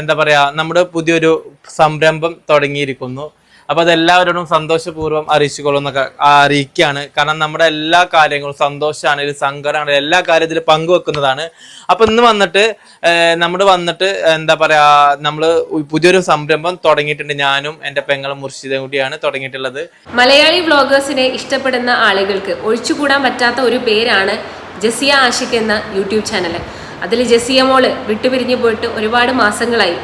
എന്താ പറയാ നമ്മുടെ പുതിയൊരു സംരംഭം തുടങ്ങിയിരിക്കുന്നു. അപ്പൊ അതെല്ലാവരോടും സന്തോഷപൂർവം അറിയിച്ചുകൊള്ളുന്നൊക്കെ അറിയിക്കുകയാണ്. കാരണം നമ്മുടെ എല്ലാ കാര്യങ്ങളും സന്തോഷമാണെങ്കിലും സങ്കടമാണെങ്കിലും എല്ലാ കാര്യത്തിലും പങ്കുവെക്കുന്നതാണ്. അപ്പൊ ഇന്ന് വന്നിട്ട് നമ്മൾ വന്നിട്ട് എന്താ പറയാ നമ്മൾ പുതിയൊരു സംരംഭം തുടങ്ങിയിട്ടുണ്ട്. ഞാനും എന്റെ പെങ്ങളും മുർഷിദയും കൂടിയാണ് തുടങ്ങിയിട്ടുള്ളത്. മലയാളി വ്ളോഗേഴ്സിനെ ഇഷ്ടപ്പെടുന്ന ആളുകൾക്ക് ഒഴിച്ചുകൂടാൻ പറ്റാത്ത ഒരു പേരാണ് ജസിയ ആഷിഖ് എന്ന യൂട്യൂബ് ചാനൽ അതിൽ ജസിയ മോൾ വിട്ടുപിരിഞ്ഞു പോയിട്ട് ഒരുപാട് മാസങ്ങളായി.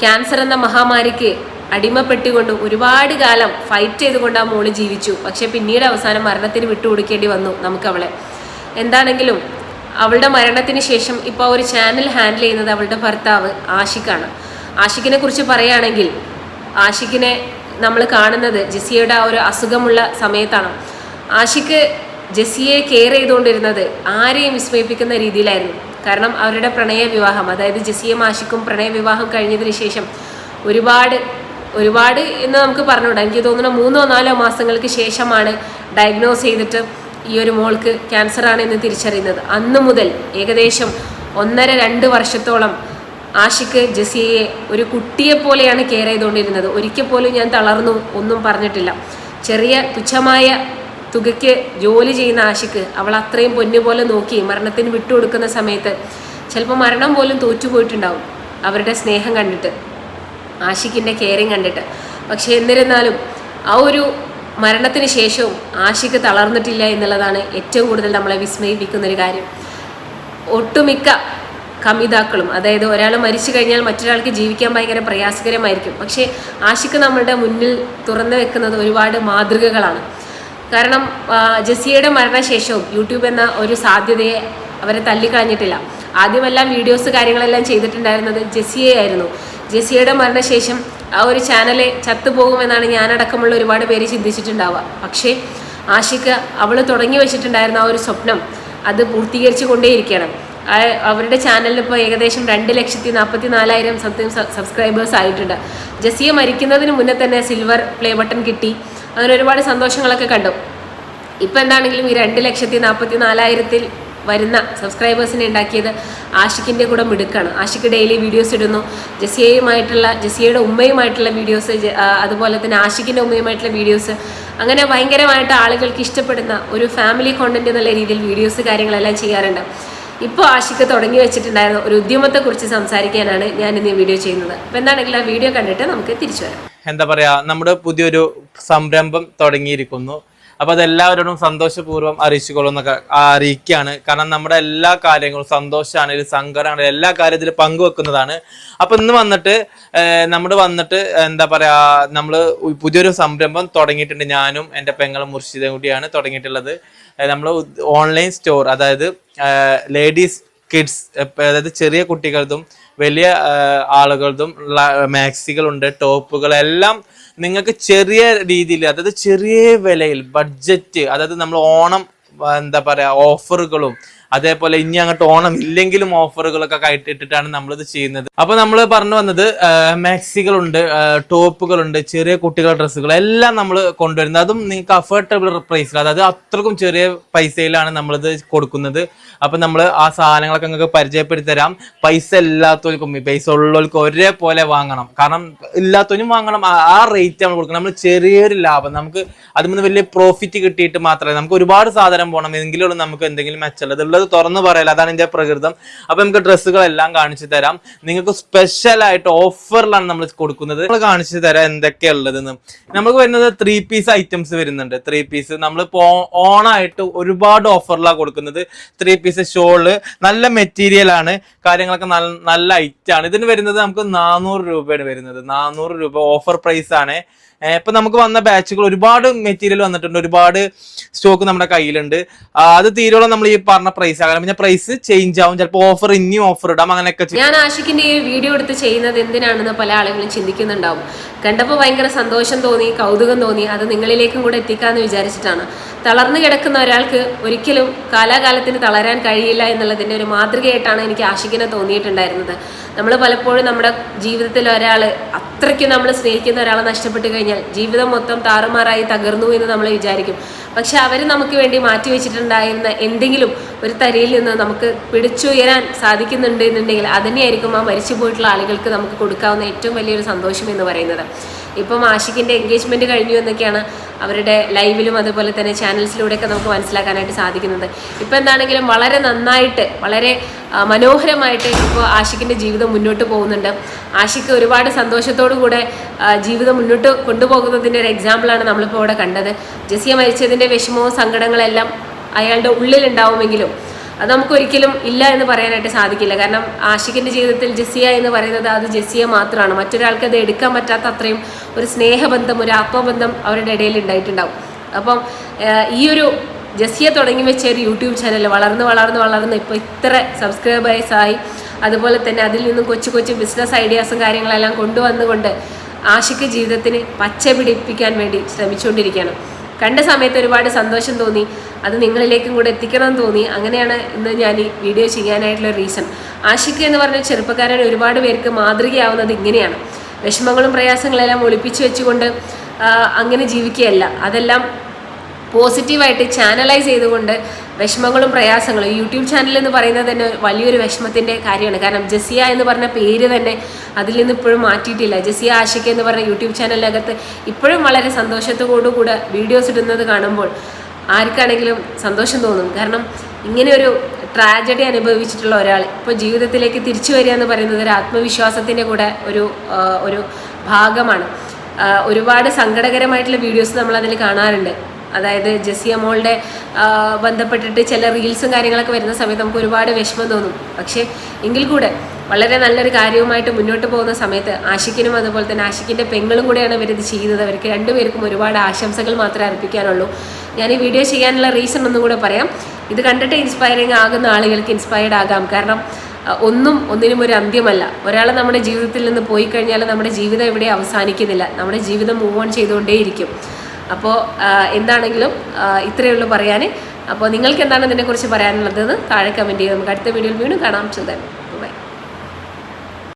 ക്യാൻസർ എന്ന മഹാമാരിക്ക് അടിമപ്പെട്ടുകൊണ്ട് ഒരുപാട് കാലം ഫൈറ്റ് ചെയ്തുകൊണ്ട് ആ മോൾ ജീവിച്ചു. പക്ഷെ പിന്നീട് അവസാനം മരണത്തിന് വിട്ടുകൊടുക്കേണ്ടി വന്നു നമുക്കവളെ. എന്താണെങ്കിലും അവളുടെ മരണത്തിന് ശേഷം ഇപ്പോൾ ഒരു ചാനൽ ഹാൻഡിൽ ചെയ്യുന്നത് അവളുടെ ഭർത്താവ് ആഷിഖാണ് ആഷിഖിനെ കുറിച്ച് പറയുകയാണെങ്കിൽ ആഷിഖിനെ നമ്മൾ കാണുന്നത് ജെസിയയുടെ ആ ഒരു അസുഖമുള്ള സമയത്താണ്. ആഷിഖ് ജെസിയെ കെയർ ചെയ്തുകൊണ്ടിരുന്നത് ആരെയും വിസ്മയിപ്പിക്കുന്ന രീതിയിലായിരുന്നു. കാരണം അവരുടെ പ്രണയ വിവാഹം അതായത് ജസിയും ആഷിക്കും പ്രണയ വിവാഹം കഴിഞ്ഞതിന് ശേഷം ഒരുപാട് ഒരുപാട് എന്ന് നമുക്ക് പറഞ്ഞുകൂടാ. എനിക്ക് തോന്നുന്നു മൂന്നോ നാലോ മാസങ്ങൾക്ക് ശേഷമാണ് ഡയഗ്നോസ് ചെയ്തിട്ട് ഈ ഒരു മോൾക്ക് ക്യാൻസർ എന്ന് തിരിച്ചറിയുന്നത്. അന്ന് മുതൽ ഏകദേശം ഒന്നര രണ്ട് വർഷത്തോളം ആഷിക്ക് ജസിയയെ ഒരു കുട്ടിയെ പോലെയാണ് കെയർ ചെയ്തുകൊണ്ടിരുന്നത്. ഒരിക്കൽ പോലും ഞാൻ തളർന്നു ഒന്നും പറഞ്ഞിട്ടില്ല. ചെറിയ തുച്ഛമായ തുകയ്ക്ക് ജോലി ചെയ്യുന്ന ആശിക്ക് അവൾ അത്രയും പൊന്നു പോലെ നോക്കി മരണത്തിന് വിട്ടുകൊടുക്കുന്ന സമയത്ത് ചിലപ്പോൾ മരണം പോലും തോറ്റുപോയിട്ടുണ്ടാവും അവരുടെ സ്നേഹം കണ്ടിട്ട്. ആഷിക്കിന്റെ കെയറിങ് കണ്ടിട്ട്. പക്ഷേ എന്നിരുന്നാലും ആ ഒരു മരണത്തിന് ശേഷവും ആഷിക്ക് തളർന്നിട്ടില്ല എന്നുള്ളതാണ് ഏറ്റവും കൂടുതൽ നമ്മളെ വിസ്മയിപ്പിക്കുന്ന ഒരു കാര്യം. ഒട്ടുമിക്ക കമിതാക്കളും അതായത് ഒരാൾ മരിച്ചു കഴിഞ്ഞാൽ മറ്റൊരാൾക്ക് ജീവിക്കാൻ ഭയങ്കര പ്രയാസകരമായിരിക്കും. പക്ഷേ ആഷിക്ക് നമ്മളുടെ മുന്നിൽ തുറന്നു വെക്കുന്നത് ഒരുപാട് മാതൃകകളാണ്. കാരണം ജെസ്സിയുടെ മരണശേഷവും യൂട്യൂബ് എന്ന ഒരു സാധ്യതയെ അവരെ തള്ളിക്കളഞ്ഞിട്ടില്ല. ആദ്യമെല്ലാം വീഡിയോസ് കാര്യങ്ങളെല്ലാം ചെയ്തിട്ടുണ്ടായിരുന്നത് ജസിയെ ആയിരുന്നു. ജസിയയുടെ മരണശേഷം ആ ഒരു ചാനൽ ചത്തുപോകുമെന്നാണ് ഞാനടക്കമുള്ള ഒരുപാട് പേര് ചിന്തിച്ചിട്ടുണ്ടാവുക. പക്ഷേ ആഷിക്ക് അവൾ തുടങ്ങി വെച്ചിട്ടുണ്ടായിരുന്ന ആ ഒരു സ്വപ്നം അത് പൂർത്തീകരിച്ചു കൊണ്ടേയിരിക്കണം. അവരുടെ ചാനലിൽ ഇപ്പോൾ ഏകദേശം രണ്ട് ലക്ഷത്തി നാൽപ്പത്തി നാലായിരം സംതിങ് സബ്സ്ക്രൈബേഴ്സ് ആയിട്ടുണ്ട്. ജസിയ മരിക്കുന്നതിന് മുന്നേ തന്നെ സിൽവർ പ്ലേ ബട്ടൺ കിട്ടി. അങ്ങനെ ഒരുപാട് സന്തോഷങ്ങളൊക്കെ കണ്ടു. ഇപ്പം എന്താണെങ്കിലും ഈ രണ്ട് ലക്ഷത്തി നാൽപ്പത്തി നാലായിരത്തിൽ വരുന്ന സബ്സ്ക്രൈബേഴ്സിനെ ഉണ്ടാക്കിയത് ആഷിക്കിന്റെ കൂടെ മിടുക്കാണ്. ആഷിക്ക് ഡെയിലി വീഡിയോസ് ഇടുന്നു. ജസിയയുമായിട്ടുള്ള ജസിയയുടെ ഉമ്മയുമായിട്ടുള്ള വീഡിയോസ് അതുപോലെ തന്നെ ആഷിക്കിന്റെ ഉമ്മയുമായിട്ടുള്ള വീഡിയോസ് അങ്ങനെ ഭയങ്കരമായിട്ട് ആളുകൾക്ക് ഇഷ്ടപ്പെടുന്ന ഒരു ഫാമിലി കോണ്ടന്റ് എന്നുള്ള രീതിയിൽ വീഡിയോസ് കാര്യങ്ങളെല്ലാം ചെയ്യാറുണ്ട്. ഇപ്പോൾ ആഷിക്ക് തുടങ്ങി വെച്ചിട്ടുണ്ടായിരുന്ന ഒരു ഉദ്യമത്തെക്കുറിച്ച് സംസാരിക്കാനാണ് ഞാൻ ഇന്ന് വീഡിയോ ചെയ്യുന്നത്. അപ്പോൾ എന്താണെങ്കിലും ആ വീഡിയോ കണ്ടിട്ട് നമുക്ക് തിരിച്ചു വരാം. എന്താ പറയാ നമ്മുടെ പുതിയൊരു സംരംഭം തുടങ്ങിയിരിക്കുന്നു. അപ്പൊ അതെല്ലാവരോടും സന്തോഷപൂർവം അറിയിച്ചുകൊള്ളുന്നൊക്കെ അറിയിക്കുകയാണ്. കാരണം നമ്മുടെ എല്ലാ കാര്യങ്ങളും സന്തോഷമാണെങ്കിലും സങ്കടമാണെങ്കിലും എല്ലാ കാര്യത്തിലും പങ്കുവെക്കുന്നതാണ്. അപ്പൊ ഇന്ന് വന്നിട്ട് നമ്മൾ വന്നിട്ട് എന്താ പറയാ നമ്മൾ പുതിയൊരു സംരംഭം തുടങ്ങിയിട്ടുണ്ട്. ഞാനും എന്റെ പെങ്ങളും മുർഷിദയും കൂടിയാണ് തുടങ്ങിയിട്ടുള്ളത്. നമ്മൾ ഓൺലൈൻ സ്റ്റോർ അതായത് ലേഡീസ് കിഡ്സ് അതായത് ചെറിയ കുട്ടികളതും വലിയ ആളുകളതും മാക്സികളുണ്ട് ടോപ്പുകൾ എല്ലാം നിങ്ങൾക്ക് ചെറിയ രീതിയിൽ അതായത് ചെറിയ വിലയിൽ ബഡ്ജറ്റ് അതായത് നമ്മൾ ഓണം എന്താ പറയുക ഓഫറുകളും അതേപോലെ ഇനി അങ്ങോട്ട് ഓണം ഇല്ലെങ്കിലും ഓഫറുകളൊക്കെ കയറ്റിട്ടിട്ടാണ് നമ്മളിത് ചെയ്യുന്നത്. അപ്പൊ നമ്മൾ പറഞ്ഞു വന്നത് മാക്സികളുണ്ട് ടോപ്പുകളുണ്ട് ചെറിയ കുട്ടികളുടെ ഡ്രസ്സുകൾ എല്ലാം നമ്മൾ കൊണ്ടുവരുന്നത്. അതും നിങ്ങൾക്ക് അഫോർഡബിൾ പ്രൈസിൽ അതായത് അത്രക്കും ചെറിയ പൈസയിലാണ് നമ്മളിത് കൊടുക്കുന്നത്. അപ്പൊ നമ്മൾ ആ സാധനങ്ങളൊക്കെ നിങ്ങൾക്ക് പരിചയപ്പെടുത്തി തരാം. പൈസ ഇല്ലാത്തവർക്കും പൈസ ഉള്ളവർക്കും ഒരേപോലെ വാങ്ങണം. കാരണം ഇല്ലാത്തവനും വാങ്ങണം. ആ റേറ്റ് നമ്മൾ കൊടുക്കണം നമ്മൾ ചെറിയൊരു ലാഭം. നമുക്ക് അതിൽ നിന്ന് വലിയ പ്രോഫിറ്റ് കിട്ടിയിട്ട് മാത്രമേ നമുക്ക് ഒരുപാട് സാധനം പോകണം. എങ്കിലും നമുക്ക് എന്തെങ്കിലും മെച്ചമുള്ളത്. ഉള്ളത് തുറന്നു പറയല അതാണ് ഇതിന്റെ പ്രകൃതം. അപ്പൊ നമുക്ക് ഡ്രസ്സുകളെല്ലാം കാണിച്ചു തരാം. നിങ്ങൾക്ക് സ്പെഷ്യൽ ആയിട്ട് ഓഫറിലാണ് നമ്മൾ കൊടുക്കുന്നത്. നമ്മൾ കാണിച്ചു തരാം എന്തൊക്കെയാ ഉള്ളതെന്ന് നമുക്ക് വരുന്നത് ത്രീ പീസ് ഐറ്റംസ് വരുന്നുണ്ട്. ത്രീ പീസ് നമ്മൾ ഓണായിട്ട് ഒരുപാട് ഓഫറിലാണ് കൊടുക്കുന്നത്. ത്രീ പീസ് ഷോൾ നല്ല മെറ്റീരിയൽ ആണ്. കാര്യങ്ങളൊക്കെ നല്ല നല്ല ആണ്. ഇതിന് വരുന്നത് നമുക്ക് നാനൂറ് രൂപയാണ് വരുന്നത്. നാനൂറ് രൂപ ഓഫർ പ്രൈസ് ആണ്. ഇപ്പൊ നമുക്ക് വന്ന ബാച്ചുകൾ ഒരുപാട് മെറ്റീരിയൽ വന്നിട്ടുണ്ട്. ഒരുപാട് സ്റ്റോക്ക് നമ്മുടെ കയ്യിലുണ്ട്. അത് തീരോളം നമ്മൾ ഈ പറഞ്ഞ പ്രൈസ് ആകാം. പിന്നെ പ്രൈസ് ചേഞ്ച് ആവും. ചിലപ്പോൾ ഓഫർ ഇനിയും ഓഫർ ഇടാം. അങ്ങനെയൊക്കെ ഞാൻ ആഷിക്കിന്റെ ഈ വീഡിയോ എടുത്ത് ചെയ്യുന്നത് എന്തിനാണെന്ന് പല ആളുകളും ചിന്തിക്കുന്നുണ്ടാവും. കണ്ടപ്പോൾ ഭയങ്കര സന്തോഷം തോന്നി കൗതുകം തോന്നി. അത് നിങ്ങളിലേക്കും കൂടെ എത്തിക്കാന്ന് വിചാരിച്ചിട്ടാണ്. തളർന്നു കിടക്കുന്ന ഒരാൾക്ക് ഒരിക്കലും കാലാകാലത്തിന് തളരാൻ കഴിയില്ല എന്നുള്ളതിന്റെ ഒരു മാതൃകയായിട്ടാണ് എനിക്ക് ആഷിക്കിനെ തോന്നിയിട്ടുണ്ടായിരുന്നത്. നമ്മൾ പലപ്പോഴും നമ്മുടെ ജീവിതത്തിൽ ഒരാൾ അത്രയ്ക്ക് നമ്മൾ സ്നേഹിക്കുന്ന ഒരാളെ നഷ്ടപ്പെട്ടു കഴിഞ്ഞാൽ ജീവിതം മൊത്തം താറുമാറായി തകർന്നു എന്ന് നമ്മൾ വിചാരിക്കും. പക്ഷെ അവർ നമുക്ക് വേണ്ടി മാറ്റി വെച്ചിട്ടുണ്ടായിരുന്ന എന്തെങ്കിലും ഒരു തരിയിൽ നിന്ന് നമുക്ക് പിടിച്ചുയരാൻ സാധിക്കുന്നുണ്ട് എന്നുണ്ടെങ്കിൽ അതിനെയായിരിക്കും ആ മരിച്ചു പോയിട്ടുള്ള ആളുകൾക്ക് നമുക്ക് കൊടുക്കാവുന്ന ഏറ്റവും വലിയൊരു സന്തോഷം എന്ന് പറയുന്നത്. ഇപ്പം ആഷിക്കിന്റെ എൻഗേജ്മെന്റ് കഴിഞ്ഞു എന്നൊക്കെയാണ് അവരുടെ ലൈവിലും അതുപോലെ തന്നെ ചാനൽസിലൂടെയൊക്കെ നമുക്ക് മനസ്സിലാക്കാനായിട്ട് സാധിക്കുന്നത്. ഇപ്പം എന്താണെങ്കിലും വളരെ നന്നായിട്ട് വളരെ മനോഹരമായിട്ട് ഇപ്പോൾ ആഷിക്കിന്റെ ജീവിതം മുന്നോട്ട് പോകുന്നുണ്ട്. ആഷിക്ക് ഒരുപാട് സന്തോഷത്തോടു കൂടെ ജീവിതം മുന്നോട്ട് കൊണ്ടുപോകുന്നതിന്റെ ഒരു എക്സാമ്പിളാണ് നമ്മളിപ്പോൾ ഇവിടെ കണ്ടത്. ജസിയ മരിച്ചതിന്റെ വിഷമവും സങ്കടങ്ങളെല്ലാം അയാളുടെ ഉള്ളിലുണ്ടാവുമെങ്കിലും അത് നമുക്കൊരിക്കലും ഇല്ല എന്ന് പറയാനായിട്ട് സാധിക്കില്ല. കാരണം ആഷിഖിന്റെ ജീവിതത്തിൽ ജെസിയ എന്ന് പറയുന്നത് അത് ജെസിയ മാത്രമാണ്. മറ്റൊരാൾക്ക് അത് എടുക്കാൻ പറ്റാത്ത അത്രയും ഒരു സ്നേഹബന്ധം ഒരു ആത്മബന്ധം അവരുടെ ഇടയിൽ ഉണ്ടായിട്ടുണ്ടാവും. അപ്പം ഈ ഒരു ജസിയ തുടങ്ങി വെച്ച ഒരു യൂട്യൂബ് ചാനൽ വളർന്ന് വളർന്ന് വളർന്ന് ഇപ്പോൾ ഇത്ര സബ്സ്ക്രൈബേഴ്സ് ആയി. അതുപോലെ തന്നെ അതിൽ നിന്നും കൊച്ചു കൊച്ചു ബിസിനസ് ഐഡിയാസും കാര്യങ്ങളെല്ലാം കൊണ്ടുവന്നുകൊണ്ട് ആഷിക്ക് ജീവിതത്തിന് പച്ച പിടിപ്പിക്കാൻ വേണ്ടി ശ്രമിച്ചുകൊണ്ടിരിക്കുകയാണ്. കണ്ട സമയത്ത് ഒരുപാട് സന്തോഷം തോന്നി. അത് നിങ്ങളിലേക്കും കൂടെ എത്തിക്കണം തോന്നി. അങ്ങനെയാണ് ഇന്ന് ഞാൻ ഈ വീഡിയോ ചെയ്യാനായിട്ടുള്ള റീസൺ ആഷിക്ക് എന്ന് പറഞ്ഞ ചെറുപ്പക്കാരൻ ഒരുപാട് പേർക്ക് മാതൃകയാവുന്നത് ഇങ്ങനെയാണ്. വിഷമങ്ങളും പ്രയാസങ്ങളെല്ലാം ഒളിപ്പിച്ചു വെച്ചുകൊണ്ട് അങ്ങനെ ജീവിക്കുകയല്ല. അതെല്ലാം പോസിറ്റീവായിട്ട് ചാനലൈസ് ചെയ്തുകൊണ്ട് വിഷമങ്ങളും പ്രയാസങ്ങളും. യൂട്യൂബ് ചാനൽ എന്ന് പറയുന്നത് തന്നെ വലിയൊരു വിഷമത്തിന്റെ കാര്യമാണ്. കാരണം ജസിയ എന്ന് പറഞ്ഞ പേര് തന്നെ അതിൽ നിന്ന് ഇപ്പോഴും മാറ്റിയിട്ടില്ല. ജസിയ ആഷിക എന്ന് പറഞ്ഞ യൂട്യൂബ് ചാനലിനകത്ത് ഇപ്പോഴും വളരെ സന്തോഷത്തോടു കൂടെ വീഡിയോസ് ഇടുന്നത് കാണുമ്പോൾ ആർക്കാണെങ്കിലും സന്തോഷം തോന്നും. കാരണം ഇങ്ങനെ ഒരു ട്രാജഡി അനുഭവിച്ചിട്ടുള്ള ഒരാൾ ഇപ്പോൾ ജീവിതത്തിലേക്ക് തിരിച്ചു വരിക എന്ന് പറയുന്നത് ഒരു ആത്മവിശ്വാസത്തിന്റെ കൂടെ ഒരു ഒരു ഭാഗമാണ്. ഒരുപാട് സങ്കടകരമായിട്ടുള്ള വീഡിയോസ് നമ്മൾ അതിൽ കാണാറുണ്ട്. അതായത് ജെസിയ മോളുടെ ബന്ധപ്പെട്ടിട്ട് ചില റീൽസും കാര്യങ്ങളൊക്കെ വരുന്ന സമയത്ത് നമുക്ക് ഒരുപാട് വിഷമം തോന്നും. പക്ഷേ എങ്കിൽ കൂടെ വളരെ നല്ലൊരു കാര്യവുമായിട്ട് മുന്നോട്ട് പോകുന്ന സമയത്ത് ആഷിക്കിനും അതുപോലെ തന്നെ ആഷിക്കിന്റെ പെങ്ങളും കൂടെയാണ് ഇവരിത് ചെയ്യുന്നത്. അവർക്ക് രണ്ടുപേർക്കും ഒരുപാട് ആശംസകൾ മാത്രമേ അർപ്പിക്കാനുള്ളൂ. ഞാൻ ഈ വീഡിയോ ചെയ്യാനുള്ള റീസൺ ഒന്നും കൂടെ പറയാം. ഇത് കണ്ടിട്ട് ഇൻസ്പയറിങ് ആകുന്ന ആളുകൾക്ക് ഇൻസ്പയർഡ് ആകാം. കാരണം ഒന്നും ഒന്നിനും ഒരു അന്ത്യമല്ല. ഒരാൾ നമ്മുടെ ജീവിതത്തിൽ നിന്ന് പോയി കഴിഞ്ഞാൽ നമ്മുടെ ജീവിതം ഇവിടെ അവസാനിക്കുന്നില്ല. നമ്മുടെ ജീവിതം മൂവ് ഓൺ ചെയ്തുകൊണ്ടേയിരിക്കും. അപ്പോൾ എന്താണെങ്കിലും ഇത്രയേ ഉള്ളൂ പറയാൻ അപ്പോൾ നിങ്ങൾക്ക് എന്താണ് ഇതിനെക്കുറിച്ച് പറയാനുള്ളതെന്ന് താഴെ കമന്റ് ചെയ്യുക നമുക്ക് അടുത്ത വീഡിയോയിൽ വീണ്ടും കാണാം. ചിന്തൻ